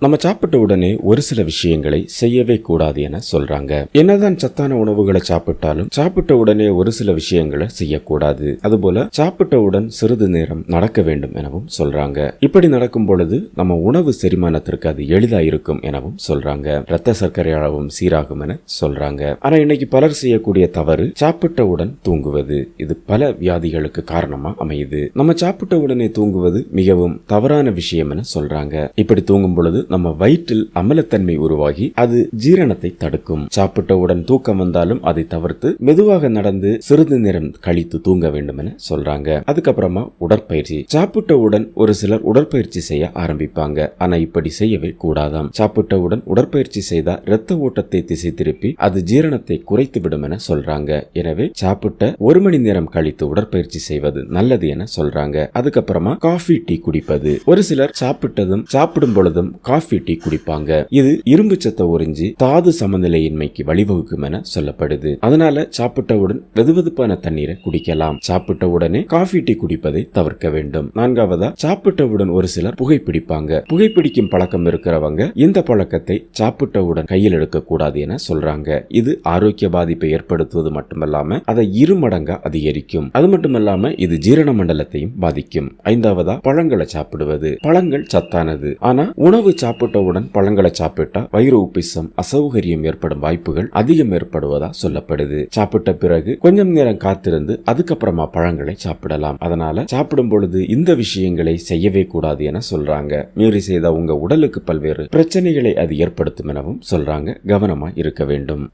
நம்ம சாப்பிட்ட உடனே ஒரு சில விஷயங்களை செய்யவே கூடாது என சொல்றாங்க. என்னதான் சத்தான உணவுகளை சாப்பிட்டாலும் சாப்பிட்ட உடனே ஒரு சில விஷயங்களை செய்யக்கூடாது. அதுபோல சாப்பிட்டவுடன் சிறிது நேரம் நடக்க வேண்டும் எனவும் சொல்றாங்க. இப்படி நடக்கும் பொழுது நம்ம உணவு செரிமானத்திற்கு அது எளிதா இருக்கும் எனவும் சொல்றாங்க. ரத்த சர்க்கரை அளவும் சீராகும் என சொல்றாங்க. ஆனா இன்னைக்கு பலர் செய்யக்கூடிய தவறு சாப்பிட்டவுடன் தூங்குவது. இது பல வியாதிகளுக்கு காரணமா அமையுது. நம்ம சாப்பிட்ட உடனே தூங்குவது மிகவும் தவறான விஷயம் என சொல்றாங்க. இப்படி தூங்கும் பொழுது நம்ம வயிற்றில் அமலத்தன்மை உருவாகி அது ஜீரணத்தை தடுக்கும். சாப்பிட்டவுடன் தூக்கம் வந்தாலும் அதை தவிர்த்து மெதுவாக நடந்து சிறிது நேரம் கழித்து தூங்க வேண்டும் என சொல்றாங்க. அதுக்கப்புறமா உடற்பயிற்சி. சாப்பிட்டவுடன் ஒரு சிலர் உடற்பயிற்சி செய்ய ஆரம்பிப்பாங்க. ஆனா இப்படி செய்யவே கூடாதாம். சாப்பிட்டவுடன் உடற்பயிற்சி செய்தா இரத்த ஓட்டத்தை திசை திருப்பி அது ஜீரணத்தை குறைத்து விடும் என சொல்றாங்க. எனவே சாப்பிட்ட ஒரு மணி நேரம் கழித்து உடற்பயிற்சி செய்வது நல்லது என சொல்றாங்க. அதுக்கப்புறமா காஃபி டீ குடிப்பது. ஒரு சிலர் சாப்பிட்டதும் சாப்பிடும் பொழுதும் காஃபி காஃபி டீ குடிப்பாங்க. இது இரும்பு சத்தை உறிஞ்சி தாது சமநிலையின்மைக்கு வழிவகுக்கும் என சொல்லப்படுது. அதனால சாப்பிட்டவுடன் வெதுவெதுப்பான தண்ணீரை குடிக்கலாம். சாப்பிட்ட உடனே காஃபி டீ குடிப்பதை தவிர்க்க வேண்டும். நான்காவதா சாப்பிட்டவுடன் ஒரு சிலர் புகைப்பிடிப்பாங்க புகைப்பிடிக்கும் பழக்கம் இருக்கிறவங்க இந்த பழக்கத்தை சாப்பிட்டவுடன் கையில் எடுக்க கூடாது என சொல்றாங்க. இது ஆரோக்கிய பாதிப்பை ஏற்படுத்துவது மட்டுமல்லாம அதை இரு மடங்கா அதிகரிக்கும். அது மட்டுமல்லாம இது ஜீரண மண்டலத்தையும் பாதிக்கும். ஐந்தாவதா பழங்களை சாப்பிடுவது. பழங்கள் சத்தானது. ஆனா உணவு சாப்பிட்டவுடன் பழங்களை சாப்பிட்டா வயிறு உப்பிசம் அசௌகரியம் ஏற்படும் வாய்ப்புகள் அதிகம் ஏற்படுவதா சொல்லப்படுது. சாப்பிட்ட பிறகு கொஞ்சம் நேரம் காத்திருந்து அதுக்கப்புறமா பழங்களை சாப்பிடலாம். அதனால சாப்பிடும் பொழுது இந்த விஷயங்களை செய்யவே கூடாது என சொல்றாங்க. மீறி செய்த உங்க உடலுக்கு பல்வேறு பிரச்சனைகளை அது ஏற்படுத்தும் எனவும் சொல்றாங்க. கவனமா இருக்க வேண்டும்.